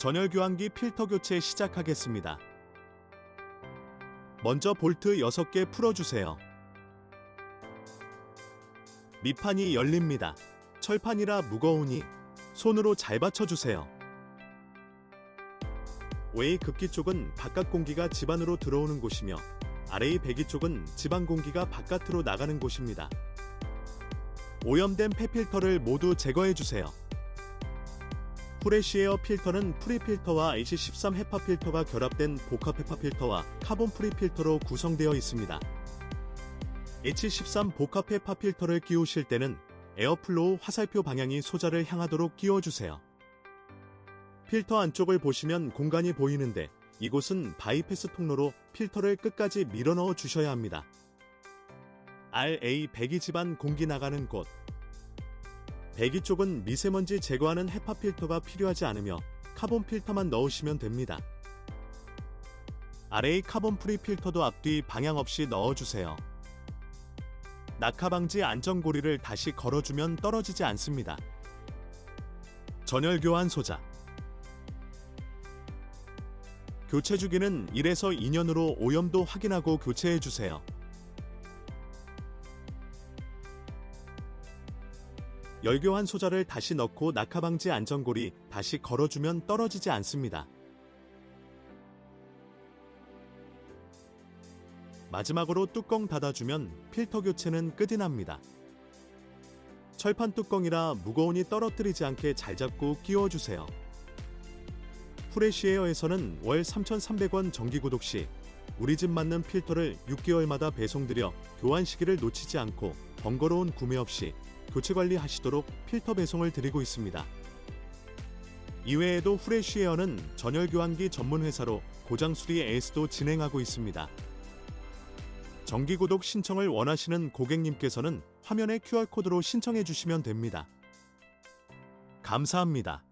전열 교환기 필터 교체 시작하겠습니다. 먼저 볼트 6개 풀어주세요. 밑판이 열립니다. 철판이라 무거우니 손으로 잘 받쳐주세요. 웨이 급기 쪽은 바깥 공기가 집 안으로 들어오는 곳이며 아래의 배기 쪽은 집안 공기가 바깥으로 나가는 곳입니다. 오염된 폐필터를 모두 제거해 주세요. 프레시에어 필터는 프리필터와 AC13 헤파 필터가 결합된 복합 헤파 필터와 카본 프리 필터로 구성되어 있습니다. H13 복합 헤파 필터를 끼우실 때는 에어플로우 화살표 방향이 소자를 향하도록 끼워주세요. 필터 안쪽을 보시면 공간이 보이는데 이곳은 바이패스 통로로 필터를 끝까지 밀어넣어 주셔야 합니다. RA 배기 집안 공기 나가는 곳. 배기 쪽은 미세먼지 제거하는 헤파 필터가 필요하지 않으며 카본 필터만 넣으시면 됩니다. RA 카본 프리 필터도 앞뒤 방향 없이 넣어주세요. 낙하 방지 안전고리를 다시 걸어주면 떨어지지 않습니다. 전열 교환 소자. 교체 주기는 1에서 2년으로 오염도 확인하고 교체해 주세요. 열교환 소자를 다시 넣고 낙하 방지 안전고리 다시 걸어주면 떨어지지 않습니다. 마지막으로 뚜껑 닫아주면 필터 교체는 끝이 납니다. 철판 뚜껑이라 무거우니 떨어뜨리지 않게 잘 잡고 끼워주세요. 프레시에어에서는 월 3,300원 정기 구독 시 우리 집 맞는 필터를 6개월마다 배송드려 교환 시기를 놓치지 않고 번거로운 구매 없이 교체 관리하시도록 필터 배송을 드리고 있습니다. 이외에도 프레시에어는 전열 교환기 전문 회사로 고장 수리 에이스도 진행하고 있습니다. 정기 구독 신청을 원하시는 고객님께서는 화면의 QR코드로 신청해 주시면 됩니다. 감사합니다.